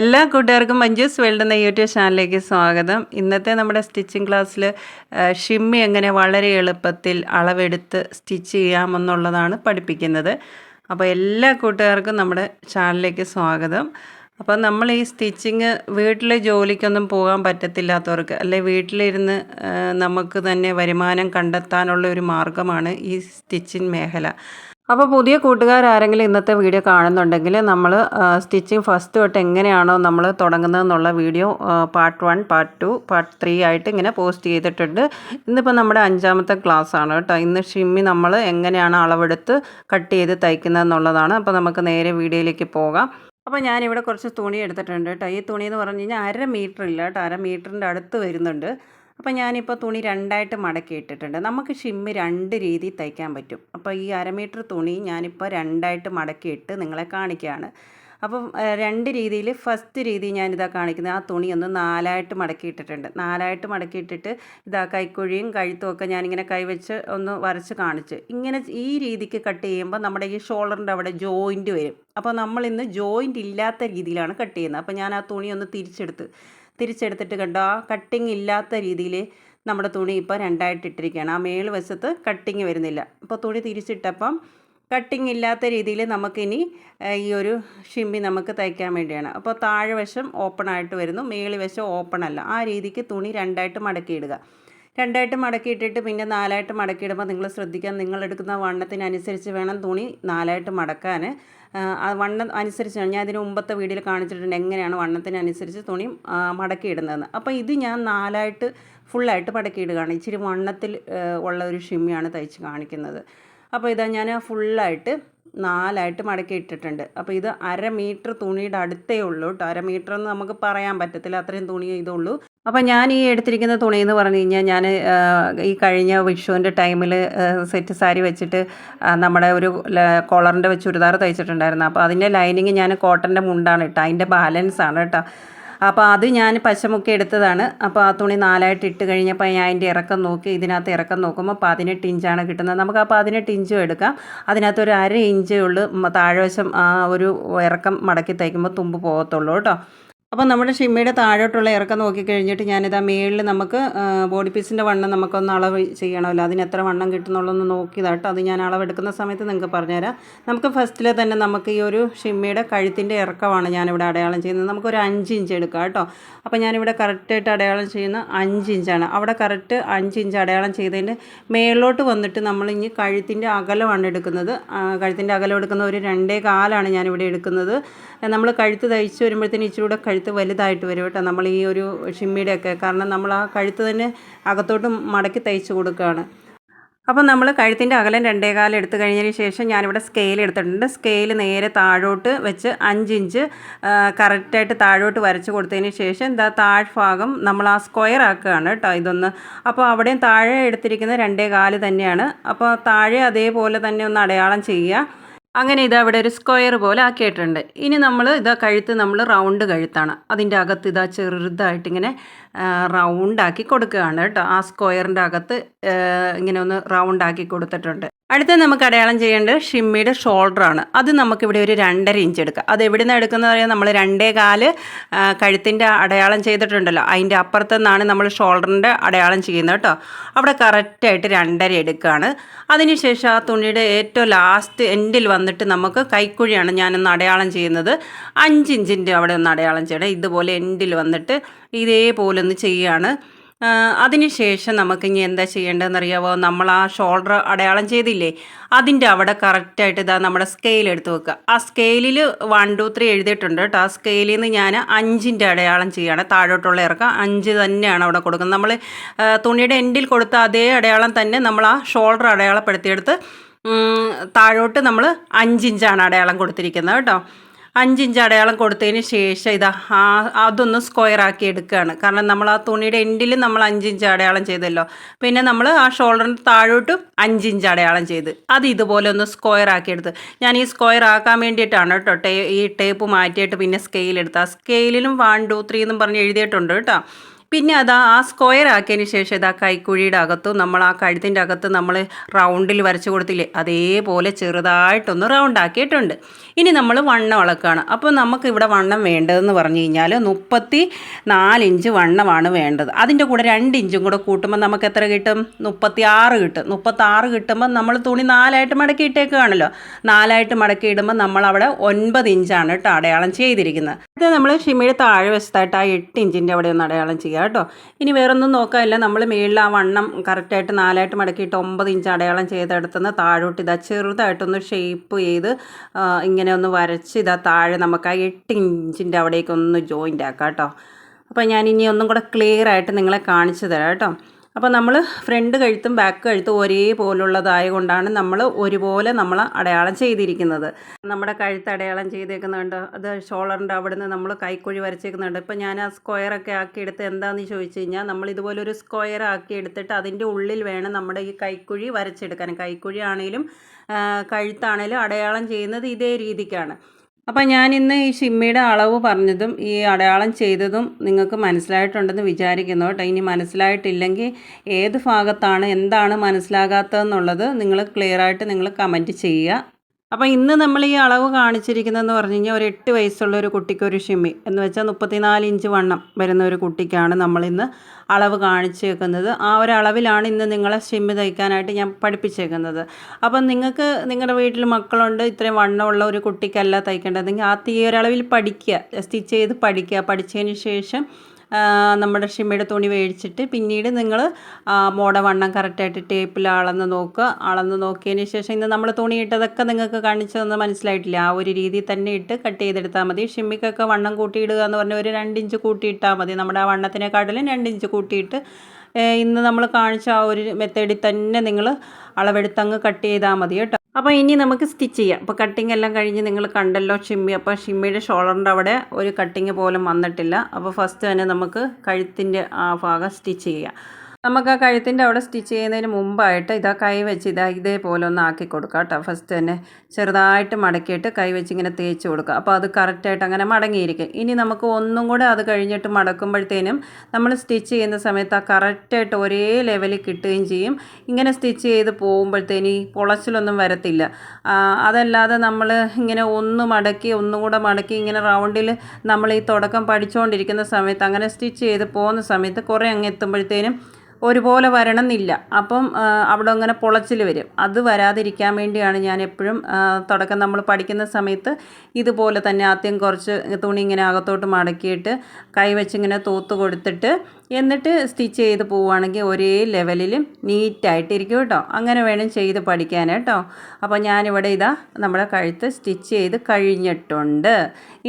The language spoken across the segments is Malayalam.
എല്ലാ കൂട്ടുകാർക്കും മഞ്ജൂസ് വേൾഡ് എന്ന യൂട്യൂബ് ചാനലിലേക്ക് സ്വാഗതം. ഇന്നത്തെ നമ്മുടെ സ്റ്റിച്ചിങ് ക്ലാസ്സിൽ ഷിമ്മി എങ്ങനെ വളരെ എളുപ്പത്തിൽ അളവെടുത്ത് സ്റ്റിച്ച് ചെയ്യാമെന്നുള്ളതാണ് പഠിപ്പിക്കുന്നത്. അപ്പോൾ എല്ലാ കൂട്ടുകാർക്കും നമ്മുടെ ചാനലിലേക്ക് സ്വാഗതം. അപ്പോൾ നമ്മൾ ഈ സ്റ്റിച്ചിങ് വീട്ടിലെ ജോലിക്കൊന്നും പോകാൻ പറ്റത്തില്ലാത്തവർക്ക് അല്ലെ വീട്ടിലിരുന്ന് നമുക്ക് തന്നെ വരുമാനം കണ്ടെത്താനുള്ള ഒരു മാർഗമാണ് ഈ സ്റ്റിച്ചിങ് മേഖല. അപ്പോൾ പുതിയ കൂട്ടുകാരാരെങ്കിലും ഇന്നത്തെ വീഡിയോ കാണുന്നുണ്ടെങ്കിൽ നമ്മൾ സ്റ്റിച്ചിങ് ഫസ്റ്റ് തൊട്ട് എങ്ങനെയാണോ നമ്മൾ തുടങ്ങുന്നതെന്നുള്ള video part one part two part three ആയിട്ട് ഇങ്ങനെ പോസ്റ്റ് ചെയ്തിട്ടുണ്ട്. ഇന്നിപ്പോൾ നമ്മുടെ അഞ്ചാമത്തെ ക്ലാസ് ആണ് കേട്ടോ. ഇന്ന് ഷിമ്മി നമ്മൾ എങ്ങനെയാണ് അളവെടുത്ത് കട്ട് ചെയ്ത് തയ്ക്കുന്നതെന്നുള്ളതാണ്. അപ്പോൾ നമുക്ക് നേരെ വീഡിയോയിലേക്ക് പോകാം. അപ്പോൾ ഞാനിവിടെ കുറച്ച് തുണി എടുത്തിട്ടുണ്ട് കേട്ടോ. ഈ തുണി എന്ന് പറഞ്ഞു കഴിഞ്ഞാൽ അര മീറ്റർ ഇല്ല കേട്ടോ. അര മീറ്ററിന്റെ അടുത്ത് വരുന്നുണ്ട്. അപ്പോൾ ഞാനിപ്പോൾ തുണി രണ്ടായിട്ട് മടക്കി ഇട്ടിട്ടുണ്ട്. നമുക്ക് ഷിമ്മ് രണ്ട് രീതിയിൽ തയ്ക്കാൻ പറ്റും. അപ്പോൾ ഈ അരമീറ്റർ തുണി ഞാനിപ്പോൾ രണ്ടായിട്ട് മടക്കി ഇട്ട് നിങ്ങളെ കാണിക്കുകയാണ് അപ്പം രണ്ട് രീതിയിൽ ഫസ്റ്റ് രീതി ഞാനിതാ കാണിക്കുന്നത്. ആ തുണി ഒന്ന് നാലായിട്ട് മടക്കി ഇട്ടിട്ടുണ്ട്. നാലായിട്ട് മടക്കി ഇട്ടിട്ട് ഇതാ കൈക്കുഴിയും കഴുത്തും ഒക്കെ ഞാനിങ്ങനെ കൈവച്ച് ഒന്ന് വരച്ച് കാണിച്ച്. ഇങ്ങനെ ഈ രീതിക്ക് കട്ട് ചെയ്യുമ്പോൾ നമ്മുടെ ഈ ഷോൾഡറിന്റെ അവിടെ ജോയിന്റ് വരും. അപ്പോൾ നമ്മൾ ഇന്ന് ജോയിന്റ് ഇല്ലാത്ത രീതിയിലാണ് കട്ട് ചെയ്യുന്നത്. അപ്പോൾ ഞാൻ ആ തുണി ഒന്ന് തിരിച്ചെടുത്ത് തിരിച്ചെടുത്തിട്ട് കണ്ടോ? കട്ടിങ് ഇല്ലാത്ത രീതിയിൽ നമ്മുടെ തുണി ഇപ്പോൾ രണ്ടായിട്ട് ഇട്ടിരിക്കുകയാണ്. ആ മേൾ വശത്ത് കട്ടിങ് വരുന്നില്ല. അപ്പോൾ തുണി തിരിച്ചിട്ടപ്പം കട്ടിങ് ഇല്ലാത്ത രീതിയിൽ നമുക്കിനി ഈ ഒരു ഷിമ്മി നമുക്ക് തയ്ക്കാൻ വേണ്ടിയാണ്. അപ്പോൾ താഴെ വശം ഓപ്പൺ ആയിട്ട് വരുന്നു. മേളി വശം ഓപ്പൺ അല്ല. ആ രീതിക്ക് തുണി രണ്ടായിട്ട് മടക്കിയിടുക. രണ്ടായിട്ട് മടക്കിയിട്ടിട്ട് പിന്നെ നാലായിട്ട് മടക്കിയിടുമ്പോൾ നിങ്ങൾ ശ്രദ്ധിക്കാൻ നിങ്ങൾ എടുക്കുന്ന വണ്ണത്തിനനുസരിച്ച് വേണം തുണി നാലായിട്ട് മടക്കാൻ. വണ്ണം അനുസരിച്ച് ഞാൻ ഇതിന് മുമ്പത്തെ വീഡിയോയിൽ കാണിച്ചിട്ടുണ്ട് എങ്ങനെയാണ് വണ്ണത്തിനനുസരിച്ച് തുണി മടക്കിയിടുന്നതെന്ന്. അപ്പോൾ ഇത് ഞാൻ നാലായിട്ട് ഫുള്ളായിട്ട് മടക്കിയിടുകയാണ്. ഇച്ചിരി വണ്ണത്തിൽ ഉള്ള ഒരു ഷിമ്മിയാണ് തയ്ച്ച് കാണിക്കുന്നത്. അപ്പോൾ ഇതാ ഞാൻ ഫുള്ളായിട്ട് നാലായിട്ട് മടക്കി ഇട്ടിട്ടുണ്ട്. അപ്പോൾ ഇത് അര മീറ്റർ തുണിയുടെ അടുത്തേ ഉള്ളൂ കേട്ടോ. അര മീറ്റർ എന്ന് നമുക്ക് പറയാൻ പറ്റത്തില്ല. അത്രയും തുണിയേ ഇതുള്ളൂ. അപ്പോൾ ഞാൻ ഈ എടുത്തിരിക്കുന്ന തുണി എന്ന് പറഞ്ഞു കഴിഞ്ഞാൽ ഞാൻ ഈ കഴിഞ്ഞ വിഷുവിന്റെ ടൈമിൽ സെറ്റ് സാരി വെച്ചിട്ട് നമ്മുടെ ഒരു കോളറിന്റെ വെച്ച് ചുരിദാർ തയ്ച്ചിട്ടുണ്ടായിരുന്നു. അപ്പോൾ അതിന്റെ ലൈനിങ് ഞാൻ കോട്ടന്റെ മുണ്ടാണ് ഇട്ടത്. അതിന്റെ ബാലൻസ് ആണ് കേട്ടോ. അപ്പോൾ അത് ഞാൻ പശമുക്കി എടുത്തതാണ്. അപ്പോൾ ആ തുണി നാലായിട്ട് ഇട്ട് കഴിഞ്ഞപ്പോൾ ഞാൻ അതിന്റെ ഇറക്കം നോക്കി ഇതിനകത്ത് ഇറക്കം നോക്കുമ്പോൾ പതിനെട്ട് ഇഞ്ചാണ് കിട്ടുന്നത്. നമുക്ക് ആ പതിനെട്ട് ഇഞ്ചും എടുക്കാം. അതിനകത്ത് ഒരു അര ഇഞ്ചേ ഉള്ളൂ. താഴ്വശം ആ ഒരു ഇറക്കം മടക്കി തയ്ക്കുമ്പോൾ തുമ്പ് പോകത്തുള്ളൂ കേട്ടോ. അപ്പോൾ നമ്മുടെ ഷിമ്മയുടെ താഴോട്ടുള്ള ഇറക്കം നോക്കി കഴിഞ്ഞിട്ട് ഞാനിതാ മേളിൽ നമുക്ക് ബോഡി പീസിന്റെ വണ്ണം നമുക്കൊന്ന് അളവ് ചെയ്യണമല്ലോ. അതിന് എത്ര വണ്ണം കിട്ടുന്നുള്ളൊന്ന് നോക്കിയതാട്ടോ. അത് ഞാൻ അളവെടുക്കുന്ന സമയത്ത് നിങ്ങൾക്ക് പറഞ്ഞുതരാം. നമുക്ക് ഫസ്റ്റിൽ തന്നെ നമുക്ക് ഈ ഒരു ഷിമ്മയുടെ കഴുത്തിന്റെ ഇറക്കമാണ് ഞാനിവിടെ അടയാളം ചെയ്യുന്നത്. നമുക്കൊരു അഞ്ച് ഇഞ്ച് എടുക്കാം കേട്ടോ. അപ്പോൾ ഞാനിവിടെ കറക്റ്റായിട്ട് അടയാളം ചെയ്യുന്ന അഞ്ച് ഇഞ്ചാണ്. അവിടെ കറക്റ്റ് അഞ്ച് ഇഞ്ച് അടയാളം ചെയ്തതിന്റെ മേളിലോട്ട് വന്നിട്ട് നമ്മൾ ഇനി കഴുത്തിന്റെ അകലമാണ് എടുക്കുന്നത്. കഴുത്തിന്റെ അകലം എടുക്കുന്ന ഒരു രണ്ടേ കാലാണ് ഞാനിവിടെ എടുക്കുന്നത്. നമ്മൾ കഴുത്ത് തയ്ച്ച് വരുമ്പോഴത്തേന് ഇച്ചിരി കൂടെ കഴുത്ത് വലുതായിട്ട് വരും കേട്ടോ. നമ്മൾ ഈ ഒരു ഷിമ്മിയുടെ ഒക്കെ കാരണം നമ്മൾ ആ കഴുത്ത് തന്നെ അകത്തോട്ട് മടക്കി തയ്ച്ച് കൊടുക്കുകയാണ്. അപ്പോൾ നമ്മൾ കഴുത്തിന്റെ അകലം രണ്ടേകാലം എടുത്തു കഴിഞ്ഞതിന് ശേഷം ഞാനിവിടെ സ്കെയിൽ എടുത്തിട്ടുണ്ട്. സ്കെയിൽ നേരെ താഴോട്ട് വെച്ച് അഞ്ച് ഇഞ്ച് കറക്റ്റായിട്ട് താഴോട്ട് വരച്ച് കൊടുത്തതിന് ശേഷം എന്താ താഴ്ഭാഗം നമ്മൾ ആ സ്ക്വയർ ആക്കുകയാണ് കേട്ടോ ഇതൊന്ന്. അപ്പോൾ അവിടെയും താഴെ എടുത്തിരിക്കുന്ന രണ്ടേ കാൽ തന്നെയാണ്. അപ്പോൾ താഴെ അതേപോലെ തന്നെ ഒന്ന് അടയാളം ചെയ്യുക. അങ്ങനെ ഇത് അവിടെ ഒരു സ്ക്വയർ പോലെ ആക്കിയിട്ടുണ്ട്. ഇനി നമ്മൾ ഇതാ കഴുത്ത് നമ്മൾ റൗണ്ട് കഴുത്താണ്. അതിന്റെ അകത്ത് ഇതാ ചെറുതായിട്ട് ഇങ്ങനെ റൗണ്ടാക്കി കൊടുക്കുകയാണ് കേട്ടോ. ആ സ്ക്വയറിന്റെ അകത്ത് ഇങ്ങനെ ഒന്ന് റൗണ്ടാക്കി കൊടുത്തിട്ടുണ്ട്. അടുത്ത നമുക്ക് അടയാളം ചെയ്യേണ്ടത് ഷിമ്മിയുടെ ഷോൾഡർ ആണ്. അത് നമുക്കിവിടെ ഒരു രണ്ടര ഇഞ്ച് എടുക്കാം. അത് എവിടെ നിന്ന് എടുക്കുന്നത് പറയാം നമ്മൾ രണ്ടേ കാൽ കഴുത്തിന്റെ അടയാളം ചെയ്തിട്ടുണ്ടല്ലോ. അതിന്റെ അപ്പുറത്തു നിന്നാണ് നമ്മൾ ഷോൾഡറിന്റെ അടയാളം ചെയ്യുന്നത് കേട്ടോ. അവിടെ കറക്റ്റായിട്ട് രണ്ടര എടുക്കുകയാണ്. അതിനുശേഷം ആ തുണിയുടെ ഏറ്റവും ലാസ്റ്റ് എൻഡിൽ വന്നിട്ട് നമുക്ക് കൈക്കുഴിയാണ് ഞാനൊന്ന് അടയാളം ചെയ്യുന്നത്. അഞ്ച് ഇഞ്ചിന്റെ അവിടെ ഒന്ന് അടയാളം ചെയ്യണം. ഇതുപോലെ എൻഡിൽ വന്നിട്ട് ഇതേപോലെ ഒന്ന് ചെയ്യുകയാണ്. അതിനുശേഷം നമുക്ക് ഇനി എന്താ ചെയ്യേണ്ടതെന്ന് അറിയാമോ നമ്മൾ ആ ഷോൾഡർ അടയാളം ചെയ്തില്ലേ? അതിന്റെ അവിടെ കറക്റ്റായിട്ട് ഇതാ നമ്മുടെ സ്കെയിൽ എടുത്ത് വെക്കുക. ആ സ്കെയിലിൽ വൺ ടു ത്രീ എഴുതിയിട്ടുണ്ട് കേട്ടോ. ആ സ്കെയിലിൽ നിന്ന് ഞാൻ അഞ്ചിന്റെ അടയാളം ചെയ്യുകയാണ് താഴോട്ടുള്ള ഇറക്കം അഞ്ച് തന്നെയാണ് അവിടെ കൊടുക്കുന്നത്. നമ്മൾ തുണിയുടെ എൻഡിൽ കൊടുത്ത അതേ അടയാളം തന്നെ നമ്മൾ ആ ഷോൾഡർ അടയാളപ്പെടുത്തിയെടുത്ത് താഴോട്ട് നമ്മൾ അഞ്ചിഞ്ചാണ് അടയാളം കൊടുത്തിരിക്കുന്നത് കേട്ടോ. അഞ്ചിഞ്ച് അടയാളം കൊടുത്തതിന് ശേഷം ഇതാ ആ അതൊന്ന് സ്ക്വയർ ആക്കി എടുക്കുകയാണ്. കാരണം നമ്മൾ ആ തുണിയുടെ എൻഡിൽ നമ്മൾ അഞ്ചിഞ്ച് അടയാളം ചെയ്തല്ലോ. പിന്നെ നമ്മൾ ആ ഷോൾഡറിന്റെ താഴോട്ടും അഞ്ചിഞ്ച് അടയാളം ചെയ്ത്. അത് ഇതുപോലെ ഒന്ന് സ്ക്വയർ ആക്കി എടുത്ത്. ഞാൻ ഈ സ്ക്വയർ ആക്കാൻ വേണ്ടിയിട്ടാണ് കേട്ടോ ടേ ഈ ടേപ്പ് മാറ്റിയിട്ട് പിന്നെ സ്കെയിൽ എടുത്ത്. ആ സ്കെയിലിലും വൺ ടു ത്രീ എന്നും പറഞ്ഞ് എഴുതിയിട്ടുണ്ട് കേട്ടോ. പിന്നെ അത് ആ സ്ക്വയർ ആക്കിയതിന് ശേഷം ഇത് ആ കൈക്കുഴിയുടെ അകത്തും നമ്മൾ ആ കഴുത്തിന്റെ അകത്ത് നമ്മൾ റൗണ്ടിൽ വരച്ച് കൊടുത്തില്ലേ? അതേപോലെ ചെറുതായിട്ടൊന്ന് റൗണ്ട് ആക്കിയിട്ടുണ്ട്. ഇനി നമ്മൾ വണ്ണം അളക്കുകയാണ് അപ്പോൾ നമുക്ക് ഇവിടെ വണ്ണം വേണ്ടതെന്ന് പറഞ്ഞു കഴിഞ്ഞാൽ മുപ്പത്തി നാലിഞ്ച് വണ്ണമാണ് വേണ്ടത്. അതിന്റെ കൂടെ രണ്ട് ഇഞ്ചും കൂടെ കൂട്ടുമ്പോൾ നമുക്ക് എത്ര കിട്ടും? മുപ്പത്തി ആറ് കിട്ടും. മുപ്പത്താറ് കിട്ടുമ്പോൾ നമ്മൾ തുണി നാലായിട്ട് മടക്കി ഇട്ടേക്കുകയാണല്ലോ നാലായിട്ട് മടക്കി ഇടുമ്പോൾ നമ്മൾ അവിടെ ഒൻപത് ഇഞ്ചാണ് കേട്ടോ അടയാളം ചെയ്തിരിക്കുന്നത്. ഇത് നമ്മൾ ഷിമിയുടെ താഴെ വശത്തായിട്ട് ആ എട്ട് ഇഞ്ചിന്റെ അവിടെ ഒന്ന് അടയാളം ചെയ്യുക. കേട്ടോ. ഇനി വേറൊന്നും നോക്കാനില്ല. നമ്മൾ മേളിൽ ആ വണ്ണം കറക്റ്റായിട്ട് നാലായിട്ട് മടക്കിയിട്ട് ഒമ്പത് ഇഞ്ച് അടയാളം ചെയ്തെടുത്തുനിന്ന് താഴോട്ട് ഇതാ ചെറുതായിട്ടൊന്ന് ഷേപ്പ് ചെയ്ത് ഇങ്ങനെ ഒന്ന് വരച്ച് ഇതാ താഴെ നമുക്ക് ആ എട്ട് ഇഞ്ചിന്റെ അവിടേക്കൊന്ന് ജോയിന്റ് ആക്കാം കേട്ടോ. അപ്പോൾ ഞാൻ ഇനി ഒന്നും കൂടെ ക്ലിയർ ആയിട്ട് നിങ്ങളെ കാണിച്ചു തരാം കേട്ടോ. അപ്പോൾ നമ്മൾ ഫ്രണ്ട് കഴുത്തും ബാക്ക് കഴുത്തും ഒരേപോലുള്ളതായ കൊണ്ടാണ് നമ്മൾ ഒരുപോലെ നമ്മൾ അടയാളം ചെയ്തിരിക്കുന്നത്. നമ്മുടെ കഴുത്ത് അടയാളം ചെയ്തേക്കുന്നുണ്ട്. അത് ഷോളറിന്റെ അവിടെ നിന്ന് നമ്മൾ കൈക്കുഴി വരച്ചേക്കുന്നുണ്ട്. ഇപ്പോൾ ഞാൻ ആ സ്ക്വയറൊക്കെ ആക്കി എടുത്ത് എന്താണെന്ന് ചോദിച്ചു കഴിഞ്ഞാൽ നമ്മൾ ഇതുപോലെ ഒരു സ്ക്വയർ ആക്കി എടുത്തിട്ട് അതിന്റെ ഉള്ളിൽ വേണം നമ്മുടെ ഈ കൈക്കുഴി വരച്ചെടുക്കാൻ. കൈക്കുഴി ആണെങ്കിലും കഴുത്താണെങ്കിലും അടയാളം ചെയ്യുന്നത് ഇതേ രീതിക്കാണ്. അപ്പം ഞാൻ ഇന്ന് ഈ ഷിമ്മിയുടെ അളവ് പറഞ്ഞതും ഈ അടയാളം ചെയ്തതും നിങ്ങൾക്ക് മനസ്സിലായിട്ടുണ്ടെന്ന് വിചാരിക്കുന്നു കേട്ടോ. ഇനി മനസ്സിലായിട്ടില്ലെങ്കിൽ ഏത് ഭാഗത്താണ് എന്താണ് മനസ്സിലാകാത്തതെന്നുള്ളത് നിങ്ങൾ ക്ലിയറായിട്ട് നിങ്ങൾ കമന്റ് ചെയ്യുക. അപ്പോൾ ഇന്ന് നമ്മൾ ഈ അളവ് കാണിച്ചിരിക്കുന്നതെന്ന് പറഞ്ഞു കഴിഞ്ഞാൽ ഒരു എട്ട് വയസ്സുള്ള ഒരു കുട്ടിക്ക് ഒരു ഷിമ്മി എന്ന് വെച്ചാൽ മുപ്പത്തിനാല് ഇഞ്ച് വണ്ണം വരുന്ന ഒരു കുട്ടിക്കാണ് നമ്മളിന്ന് അളവ് കാണിച്ചേക്കുന്നത്. ആ ഒരു അളവിലാണ് ഇന്ന് നിങ്ങളെ ഷിമ്മി തയ്ക്കാനായിട്ട് ഞാൻ പഠിപ്പിച്ചേക്കുന്നത്. അപ്പം നിങ്ങൾക്ക് നിങ്ങളുടെ വീട്ടിൽ മക്കളുണ്ട് ഇത്രയും വണ്ണമുള്ള ഒരു കുട്ടിക്കല്ല തയ്ക്കേണ്ടതെങ്കിൽ ആ തീയൊരളവിൽ പഠിക്കുക സ്റ്റിച്ച് ചെയ്ത് പഠിക്കുക. പഠിച്ചതിന് ശേഷം നമ്മുടെ ഷിമ്മയുടെ തുണി മേടിച്ചിട്ട് പിന്നീട് നിങ്ങൾ മോടെ വണ്ണം കറക്റ്റായിട്ട് ടേപ്പിൽ അളന്ന് നോക്കുക. അളന്ന് നോക്കിയതിന് ശേഷം ഇന്ന് നമ്മൾ തുണി ഇട്ടതൊക്കെ നിങ്ങൾക്ക് കാണിച്ചു തന്നത് മനസ്സിലായിട്ടില്ല? ആ ഒരു രീതിയിൽ തന്നെ ഇട്ട് കട്ട് ചെയ്തെടുത്താൽ മതി. ഷിമ്മിക്കൊക്കെ വണ്ണം കൂട്ടിയിടുക എന്ന് പറഞ്ഞാൽ ഒരു രണ്ട് ഇഞ്ച് കൂട്ടിയിട്ടാൽ മതി. നമ്മുടെ ആ വണ്ണത്തിനെക്കാട്ടിലും രണ്ട് ഇഞ്ച് കൂട്ടിയിട്ട് ഇന്ന് നമ്മൾ കാണിച്ച ആ ഒരു മെത്തേഡിൽ തന്നെ നിങ്ങൾ അളവെടുത്തങ്ങ് കട്ട് ചെയ്താൽ മതി കേട്ടോ. അപ്പോൾ ഇനി നമുക്ക് സ്റ്റിച്ച് ചെയ്യാം. അപ്പോൾ കട്ടിങ് എല്ലാം കഴിഞ്ഞ് നിങ്ങൾ കണ്ടല്ലോ ഷിമ്മി അപ്പോൾ ഷിമ്മിയുടെ ഷോളറിന്റെ അവിടെ ഒരു കട്ടിങ് പോലും വന്നിട്ടില്ല. അപ്പോൾ ഫസ്റ്റ് തന്നെ നമുക്ക് കഴുത്തിന്റെ ആ ഭാഗം സ്റ്റിച്ച് ചെയ്യാം. നമുക്ക് ആ കഴുത്തിന്റെ അവിടെ സ്റ്റിച്ച് ചെയ്യുന്നതിന് മുമ്പായിട്ട് ഇതാ കൈ വെച്ച് ഇതാ ഇതേപോലെ ഒന്ന് ആക്കി കൊടുക്കുക കേട്ടോ. ഫസ്റ്റ് തന്നെ ചെറുതായിട്ട് മടക്കിയിട്ട് കൈ വെച്ച് ഇങ്ങനെ തേച്ച് കൊടുക്കുക. അപ്പോൾ അത് കറക്റ്റായിട്ട് അങ്ങനെ മടങ്ങിയിരിക്കും. ഇനി നമുക്ക് ഒന്നും കൂടെ അത് കഴിഞ്ഞിട്ട് മടക്കുമ്പോഴത്തേനും നമ്മൾ സ്റ്റിച്ച് ചെയ്യുന്ന സമയത്ത് ആ കറക്റ്റായിട്ട് ഒരേ ലെവലിൽ കിട്ടുകയും ചെയ്യും. ഇങ്ങനെ സ്റ്റിച്ച് ചെയ്ത് പോകുമ്പോഴത്തേന് പൊളച്ചിലൊന്നും വരത്തില്ല. അതല്ലാതെ നമ്മൾ ഇങ്ങനെ ഒന്ന് മടക്കി ഒന്നും കൂടെ മടക്കി ഇങ്ങനെ റൗണ്ടിൽ നമ്മൾ ഈ തുടക്കം പഠിച്ചുകൊണ്ടിരിക്കുന്ന സമയത്ത് അങ്ങനെ സ്റ്റിച്ച് ചെയ്ത് പോകുന്ന സമയത്ത് കുറേ അങ്ങ് എത്തുമ്പോഴത്തേനും ഒരുപോലെ വരണം എന്നില്ല അപ്പം അവിടെ അങ്ങനെ പൊളച്ചിൽ വരും. അത് വരാതിരിക്കാൻ വേണ്ടിയാണ് ഞാൻ എപ്പോഴും തുടക്കം നമ്മൾ പഠിക്കുന്ന സമയത്ത് ഇതുപോലെ തന്നെ ആദ്യം കുറച്ച് തുണി ഇങ്ങനെ അകത്തോട്ട് മടക്കിയിട്ട് കൈ വെച്ചിങ്ങനെ തൂത്ത് കൊടുത്തിട്ട് എന്നിട്ട് സ്റ്റിച്ച് ചെയ്ത് പോവുകയാണെങ്കിൽ ഒരേ ലെവലിൽ നീറ്റായിട്ടിരിക്കും കേട്ടോ. അങ്ങനെ വേണം ചെയ്ത് പഠിക്കാൻ കേട്ടോ അപ്പോൾ ഞാനിവിടെ ഇതാ നമ്മുടെ കഴുത്ത് സ്റ്റിച്ച് ചെയ്ത് കഴിഞ്ഞിട്ടുണ്ട്.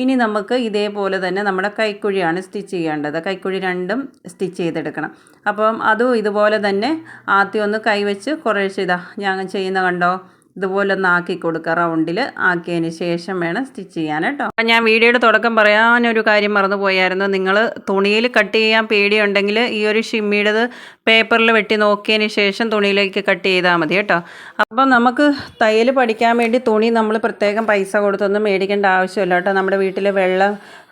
ഇനി നമുക്ക് ഇതേപോലെ തന്നെ നമ്മുടെ കൈക്കുഴിയാണ് സ്റ്റിച്ച് ചെയ്യേണ്ടത്. കൈക്കുഴി രണ്ടും സ്റ്റിച്ച് ചെയ്തെടുക്കണം. അപ്പം അതും ഇതുപോലെ തന്നെ ആദ്യം ഒന്ന് കൈവച്ച് കുറേശ്ശെ ഇതാ ഞാൻ ചെയ്യുന്ന കണ്ടോ? ഇതുപോലെ ഒന്ന് ആക്കി കൊടുക്കുക റൗണ്ടിൽ ആക്കിയതിന് ശേഷം വേണം സ്റ്റിച്ച് ചെയ്യാൻ കേട്ടോ. അപ്പം ഞാൻ വീഡിയോയുടെ തുടക്കം പറയാനൊരു കാര്യം മറന്നു പോയായിരുന്നു. നിങ്ങൾ തുണിയിൽ കട്ട് ചെയ്യാൻ പേടിയുണ്ടെങ്കിൽ ഈ ഒരു ഷിമ്മിയുടേത് പേപ്പറിൽ വെട്ടി നോക്കിയതിന് ശേഷം തുണിയിലേക്ക് കട്ട് ചെയ്താൽ മതി കേട്ടോ. അപ്പം നമുക്ക് തയ്യൽ പഠിക്കാൻ വേണ്ടി തുണി നമ്മൾ പ്രത്യേകം പൈസ കൊടുത്തൊന്നും മേടിക്കേണ്ട ആവശ്യമില്ല കേട്ടോ. നമ്മുടെ വീട്ടിൽ വെള്ള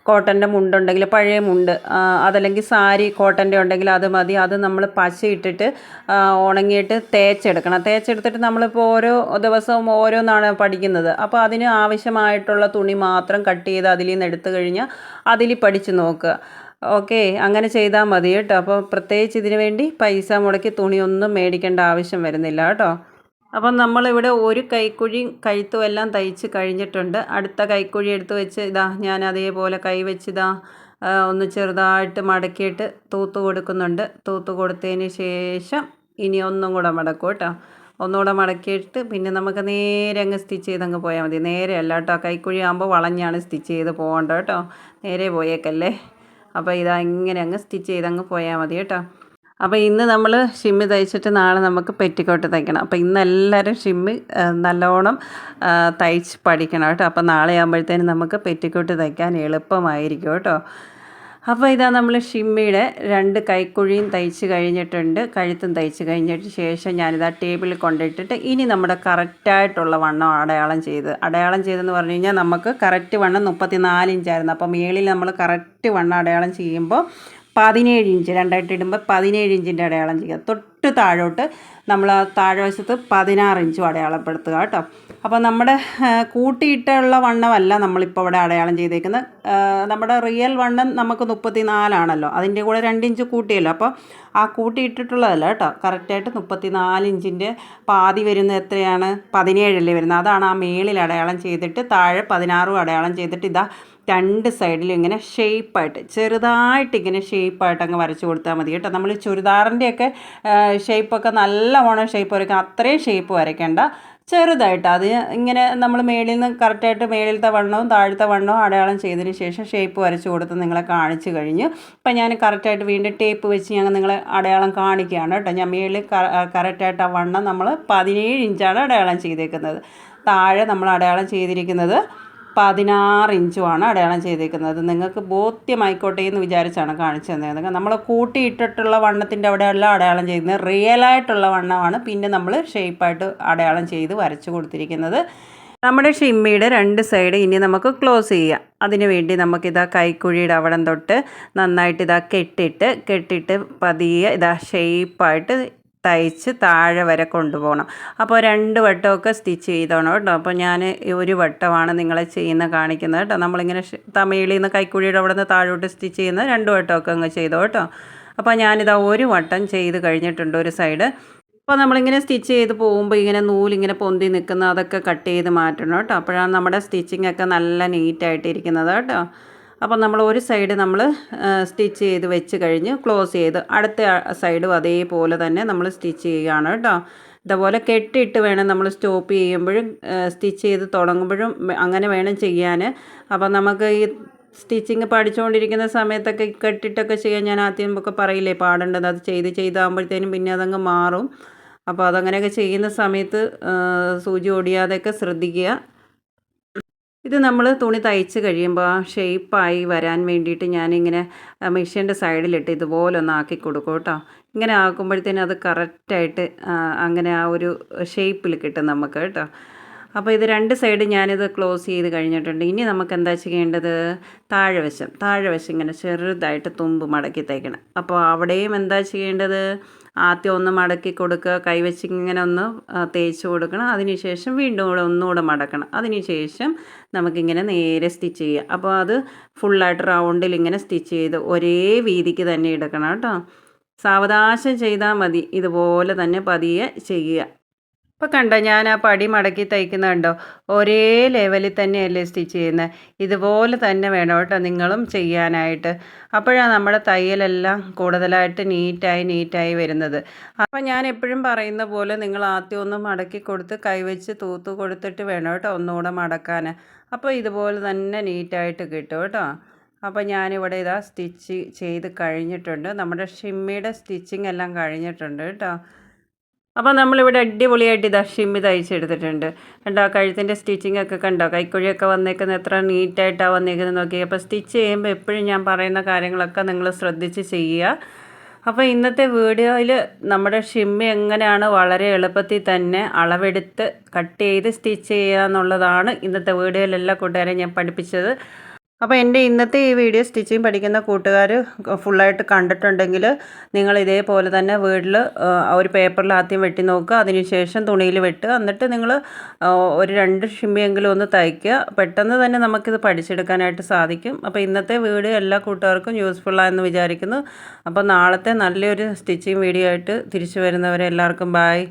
കോട്ടന്റെ മുണ്ടുണ്ടെങ്കിൽ പഴയ മുണ്ട് അതല്ലെങ്കിൽ സാരി കോട്ടന്റെ ഉണ്ടെങ്കിൽ അത് മതി. അത് നമ്മൾ പശയിട്ടിട്ട് ഉണങ്ങിയിട്ട് തേച്ചെടുക്കണം. തേച്ചെടുത്തിട്ട് നമ്മളിപ്പോൾ ഓരോ ദിവസവും ഓരോന്നാണ് പഠിക്കുന്നത്. അപ്പോൾ അതിന് ആവശ്യമായിട്ടുള്ള തുണി മാത്രം കട്ട് ചെയ്ത് അതിൽ നിന്ന് എടുത്തു കഴിഞ്ഞാൽ അതിൽ പഠിച്ച് നോക്കുക. ഓക്കെ അങ്ങനെ ചെയ്താൽ മതി കേട്ടോ. അപ്പോൾ പ്രത്യേകിച്ച് ഇതിന് വേണ്ടി പൈസ മുടക്കി തുണിയൊന്നും മേടിക്കേണ്ട ആവശ്യം വരുന്നില്ല കേട്ടോ. അപ്പം നമ്മളിവിടെ ഒരു കൈക്കുഴിയും കഴുത്തും എല്ലാം തയ്ച്ച് കഴിഞ്ഞിട്ടുണ്ട്. അടുത്ത കൈക്കുഴി എടുത്ത് വെച്ച് ഇതാ ഞാൻ അതേപോലെ കൈ വെച്ച് ഇതാ ഒന്ന് ചെറുതായിട്ട് മടക്കിയിട്ട് തൂത്ത് കൊടുക്കുന്നുണ്ട്. തൂത്ത് കൊടുത്തതിന് ശേഷം ഇനി ഒന്നും കൂടെ മടക്കും കേട്ടോ. ഒന്നുകൂടെ മടക്കിയിട്ട് പിന്നെ നമുക്ക് നേരെ അങ്ങ് സ്റ്റിച്ച് ചെയ്തങ്ങ് പോയാൽ മതി. നേരെ അല്ല കേട്ടോ കൈക്കുഴി ആകുമ്പോൾ വളഞ്ഞാണ് സ്റ്റിച്ച് ചെയ്ത് പോകേണ്ടത് കേട്ടോ. നേരെ പോയേക്കല്ലേ. അപ്പോൾ ഇതാ ഇങ്ങനെ അങ്ങ് സ്റ്റിച്ച് ചെയ്തങ്ങ് പോയാൽ മതി കേട്ടോ. അപ്പോൾ ഇന്ന് നമ്മൾ ഷിമ്മി തയ്ച്ചിട്ട് നാളെ നമുക്ക് പെറ്റിക്കോട്ട് തയ്ക്കണം. അപ്പോൾ ഇന്ന് എല്ലാവരും ഷിമ്മി നല്ലോണം തയ്ച്ച് പഠിക്കണം കേട്ടോ. അപ്പോൾ നാളെ ആകുമ്പോഴത്തേനും നമുക്ക് പെറ്റിക്കോട്ട് തയ്ക്കാൻ എളുപ്പമായിരിക്കും കേട്ടോ. അപ്പോൾ ഇതാ നമ്മൾ ഷിമ്മിയുടെ രണ്ട് കൈക്കുഴിയും തയ്ച്ച് കഴിഞ്ഞിട്ടുണ്ട്. കഴുത്തും തയ്ച്ച് കഴിഞ്ഞിട്ട് ശേഷം ഞാനിതാ ടേബിളിൽ കൊണ്ടിട്ടിട്ട് ഇനി നമ്മുടെ കറക്റ്റായിട്ടുള്ള വണ്ണം അടയാളം ചെയ്ത് അടയാളം ചെയ്തെന്ന് പറഞ്ഞു കഴിഞ്ഞാൽ നമുക്ക് കറക്റ്റ് വണ്ണം മുപ്പത്തി നാല് ഇഞ്ചായിരുന്നു. അപ്പോൾ മേളിൽ നമ്മൾ കറക്റ്റ് വണ്ണം അടയാളം ചെയ്യുമ്പോൾ പതിനേഴ് ഇഞ്ച് രണ്ടായിട്ട് ഇടുമ്പോൾ പതിനേഴ് ഇഞ്ചിന്റെ അടയാളം ചെയ്യുക. തൊട്ട് താഴോട്ട് നമ്മൾ ആ താഴ്വശത്ത് പതിനാറ് ഇഞ്ചും അടയാളപ്പെടുത്തുക കേട്ടോ. അപ്പോൾ നമ്മുടെ കൂട്ടിയിട്ടുള്ള വണ്ണമല്ല നമ്മളിപ്പോൾ ഇവിടെ അടയാളം ചെയ്തേക്കുന്നത്. നമ്മുടെ റിയൽ വണ്ണം നമുക്ക് മുപ്പത്തി നാലാണല്ലോ അതിന്റെ കൂടെ രണ്ട് ഇഞ്ച് കൂട്ടിയല്ലോ. അപ്പോൾ ആ കൂട്ടിയിട്ടിട്ടുള്ളതല്ല കേട്ടോ. കറക്റ്റായിട്ട് മുപ്പത്തി നാല് ഇഞ്ചിന്റെ പാതി വരുന്നത് എത്രയാണ്? പതിനേഴല്ലേ വരുന്നത്. അതാണ് ആ മേളിൽ അടയാളം ചെയ്തിട്ട് താഴെ പതിനാറും അടയാളം ചെയ്തിട്ട് ഇതാ രണ്ട് സൈഡിലും ഇങ്ങനെ ഷേപ്പായിട്ട് ചെറുതായിട്ട് ഇങ്ങനെ ഷേപ്പായിട്ട് അങ്ങ് വരച്ച് കൊടുത്താൽ മതി കേട്ടോ. നമ്മൾ ചുരിദാറിന്റെയൊക്കെ ഷേപ്പൊക്കെ നല്ലവണ്ണം ഷേപ്പ് വരയ്ക്കാം അത്രയും ഷേപ്പ് വരയ്ക്കേണ്ട. ചെറുതായിട്ട് അത് ഇങ്ങനെ നമ്മൾ മേളിൽ നിന്ന് കറക്റ്റായിട്ട് മേളിലത്തെ വണ്ണവും താഴത്തെ വണ്ണവും അടയാളം ചെയ്തതിന് ശേഷം ഷേപ്പ് വരച്ച് കൊടുത്ത് നിങ്ങളെ കാണിച്ചു കഴിഞ്ഞു. ഇപ്പം ഞാൻ കറക്റ്റായിട്ട് വീണ്ടും ടേപ്പ് വെച്ച് ഞങ്ങൾ നിങ്ങളെ അടയാളം കാണിക്കുകയാണ് കേട്ടോ. ഞാൻ മേളിൽ കറക്റ്റായിട്ട് ആ വണ്ണം നമ്മൾ പതിനേഴ് ഇഞ്ചാണ് അടയാളം ചെയ്തേക്കുന്നത്. താഴെ നമ്മൾ അടയാളം ചെയ്തിരിക്കുന്നത് പതിനാറ് ഇഞ്ചുമാണ് അടയാളം ചെയ്തേക്കുന്നത്. നിങ്ങൾക്ക് ബോധ്യമായിക്കോട്ടെ എന്ന് വിചാരിച്ചാണ് കാണിച്ചു തന്നത്. നമ്മൾ കൂട്ടിയിട്ടിട്ടുള്ള വണ്ണത്തിന്റെ അവിടെയല്ല അടയാളം ചെയ്യുന്നത്. റിയലായിട്ടുള്ള വണ്ണമാണ്. പിന്നെ നമ്മൾ ഷേപ്പായിട്ട് അടയാളം ചെയ്ത് വരച്ചു കൊടുത്തിരിക്കുന്നത്. നമ്മുടെ ഷിമ്മിയുടെ രണ്ട് സൈഡ് ഇനി നമുക്ക് ക്ലോസ് ചെയ്യാം. അതിന് വേണ്ടി നമുക്കിതാ കൈക്കുഴിയുടെ അവിടം തൊട്ട് നന്നായിട്ട് ഇതാ കെട്ടിട്ട് കെട്ടിട്ട് പതിയെ ഇതാ ഷേപ്പായിട്ട് തയ്ച്ച് താഴെ വരെ കൊണ്ടുപോകണം. അപ്പോൾ രണ്ട് വട്ടമൊക്കെ സ്റ്റിച്ച് ചെയ്തോണം കേട്ടോ. അപ്പോൾ ഞാൻ ഒരു വട്ടമാണ് നിങ്ങളെ ചെയ്യുന്ന കാണിക്കുന്നത് കേട്ടോ. നമ്മളിങ്ങനെ തമിഴിൽ നിന്ന് കൈക്കുഴിയുടെ അവിടെ നിന്ന് താഴോട്ട് സ്റ്റിച്ച് ചെയ്യുന്ന രണ്ട് വട്ടമൊക്കെ അങ്ങ് ചെയ്തോ കേട്ടോ. അപ്പോൾ ഞാനിതാ ഒരു വട്ടം ചെയ്ത് കഴിഞ്ഞിട്ടുണ്ട് ഒരു സൈഡ്. അപ്പോൾ നമ്മളിങ്ങനെ സ്റ്റിച്ച് ചെയ്ത് പോകുമ്പോൾ ഇങ്ങനെ നൂലിങ്ങനെ പൊന്തി നിൽക്കുന്ന അതൊക്കെ കട്ട് ചെയ്ത് മാറ്റണം കേട്ടോ. അപ്പോഴാണ് നമ്മുടെ സ്റ്റിച്ചിങ് ഒക്കെ നല്ല നീറ്റായിട്ട് ഇരിക്കുന്നത് കേട്ടോ. അപ്പോൾ നമ്മൾ ഒരു സൈഡ് നമ്മൾ സ്റ്റിച്ച് ചെയ്ത് വെച്ച് കഴിഞ്ഞ് ക്ലോസ് ചെയ്ത് അടുത്ത സൈഡും അതേപോലെ തന്നെ നമ്മൾ സ്റ്റിച്ച് ചെയ്യുകയാണ് കേട്ടോ. ഇതുപോലെ കെട്ടിയിട്ട് വേണം നമ്മൾ സ്റ്റോപ്പ് ചെയ്യുമ്പോഴും സ്റ്റിച്ച് ചെയ്ത് തുടങ്ങുമ്പോഴും അങ്ങനെ വേണം ചെയ്യാൻ. അപ്പം നമുക്ക് ഈ സ്റ്റിച്ചിങ് പഠിച്ചുകൊണ്ടിരിക്കുന്ന സമയത്തൊക്കെ കെട്ടിട്ടൊക്കെ ചെയ്യാൻ ഞാൻ ആദ്യം ഒക്കെ പറയില്ലേ പാടേണ്ടത് അത് ചെയ്ത് ചെയ്താകുമ്പോഴത്തേനും പിന്നെ അതങ്ങ് മാറും. അപ്പോൾ അതങ്ങനെയൊക്കെ ചെയ്യുന്ന സമയത്ത് സൂചി ഓടിയാതെയൊക്കെ ശ്രദ്ധിക്കുക. ഇത് നമ്മൾ തുണി തയ്ച്ച് കഴിയുമ്പോൾ ഷേപ്പായി വരാൻ വേണ്ടിയിട്ട് ഞാനിങ്ങനെ മെഷീന്റെ സൈഡിലിട്ട് ഇതുപോലെ ഒന്ന് ആക്കി കൊടുക്കും കേട്ടോ. ഇങ്ങനെ ആക്കുമ്പോഴത്തേനും അത് കറക്റ്റായിട്ട് അങ്ങനെ ആ ഒരു ഷേപ്പിൽ കിട്ടും നമുക്ക് കേട്ടോ. അപ്പോൾ ഇത് രണ്ട് സൈഡ് ഞാനിത് ക്ലോസ് ചെയ്ത് കഴിഞ്ഞിട്ടുണ്ട്. ഇനി നമുക്ക് എന്താ ചെയ്യേണ്ടത്? താഴെവശം. താഴെവശം ഇങ്ങനെ ചെറുതായിട്ട് തുമ്പ് മടക്കി തേക്കണം. അപ്പോൾ അവിടെയും എന്താ ചെയ്യേണ്ടത്? ആദ്യം ഒന്ന് മടക്കി കൊടുക്കുക. കൈവച്ച് ഇങ്ങനെ ഒന്ന് തേച്ച് കൊടുക്കണം. അതിനുശേഷം വീണ്ടും കൂടെ ഒന്നുകൂടെ മടക്കണം. അതിനുശേഷം നമുക്കിങ്ങനെ നേരെ സ്റ്റിച്ച് ചെയ്യുക അപ്പോൾ അത് ഫുള്ളായിട്ട് റൗണ്ടിൽ ഇങ്ങനെ സ്റ്റിച്ച് ചെയ്ത് ഒരേ വീതിക്ക് തന്നെ എടുക്കണം കേട്ടോ. സാവകാശം ചെയ്താൽ മതി. ഇതുപോലെ തന്നെ പതിയെ ചെയ്യുക. ഇപ്പോൾ കണ്ടോ ഞാൻ ആ പടി മടക്കി തയ്ക്കുന്ന കണ്ടോ ഒരേ ലെവലിൽ തന്നെയല്ലേ സ്റ്റിച്ച് ചെയ്യുന്നത് ഇതുപോലെ തന്നെ വേണം കേട്ടോ നിങ്ങളും ചെയ്യാനായിട്ട്. അപ്പോഴാണ് നമ്മുടെ തയ്യലെല്ലാം കൂടുതലായിട്ട് നീറ്റായി നീറ്റായി വരുന്നത്. അപ്പോൾ ഞാൻ എപ്പോഴും പറയുന്ന പോലെ നിങ്ങൾ ആദ്യം ഒന്ന് മടക്കി കൊടുത്ത് കൈവച്ച് തൂത്ത് കൊടുത്തിട്ട് വേണം കേട്ടോ ഒന്നുകൂടെ മടക്കാൻ അപ്പോൾ ഇതുപോലെ തന്നെ നീറ്റായിട്ട് കിട്ടും കേട്ടോ. അപ്പോൾ ഞാനിവിടെ ഇതാ സ്റ്റിച്ച് ചെയ്ത് കഴിഞ്ഞിട്ടുണ്ട്. നമ്മുടെ ഷിമ്മിയുടെ സ്റ്റിച്ചിങ് എല്ലാം കഴിഞ്ഞിട്ടുണ്ട് കേട്ടോ. അപ്പോൾ നമ്മളിവിടെ അടിപൊളിയായിട്ട് ഇതാ ഷിമ്മി തയ്ച്ചെടുത്തിട്ടുണ്ട് കണ്ടോ കഴുത്തിന്റെ സ്റ്റിച്ചിങ് ഒക്കെ കണ്ടോ? കൈക്കുഴിയൊക്കെ വന്നേക്കുന്നത് എത്ര നീറ്റായിട്ടാണ് വന്നേക്കുന്നത് നോക്കി. അപ്പോൾ സ്റ്റിച്ച് ചെയ്യുമ്പോൾ എപ്പോഴും ഞാൻ പറയുന്ന കാര്യങ്ങളൊക്കെ നിങ്ങൾ ശ്രദ്ധിച്ച് ചെയ്യുക. അപ്പോൾ ഇന്നത്തെ വീഡിയോയിൽ നമ്മുടെ ഷിമ്മി എങ്ങനെയാണ് വളരെ എളുപ്പത്തിൽ തന്നെ അളവെടുത്ത് കട്ട് ചെയ്ത് സ്റ്റിച്ച് ചെയ്യുക എന്നുള്ളതാണ് ഇന്നത്തെ വീഡിയോയിൽ എല്ലാ കൂട്ടുകാരെയും ഞാൻ പഠിപ്പിച്ചത്. അപ്പോൾ എന്റെ ഇന്നത്തെ ഈ വീഡിയോ സ്റ്റിച്ചിങ് പഠിക്കുന്ന കൂട്ടുകാർ ഫുള്ളായിട്ട് കണ്ടിട്ടുണ്ടെങ്കിൽ നിങ്ങൾ ഇതേപോലെ തന്നെ വീട്ടിൽ ഒരു പേപ്പറിൽ ആദ്യം വെട്ടി നോക്കുക അതിനുശേഷം തുണിയിൽ വെട്ടുക എന്നിട്ട് നിങ്ങൾ ഒരു രണ്ട് ഷിമ്മിയെങ്കിലും ഒന്ന് തയ്ക്കുക. പെട്ടെന്ന് തന്നെ നമുക്കിത് പഠിച്ചെടുക്കാനായിട്ട് സാധിക്കും. അപ്പോൾ ഇന്നത്തെ വീഡിയോ എല്ലാ കൂട്ടുകാർക്കും യൂസ്ഫുള്ളായെന്ന് വിചാരിക്കുന്നു. അപ്പോൾ നാളത്തെ നല്ലൊരു സ്റ്റിച്ചിങ് വീഡിയോ ആയിട്ട് തിരിച്ചു വരുന്നവരെ എല്ലാവർക്കും ബായ്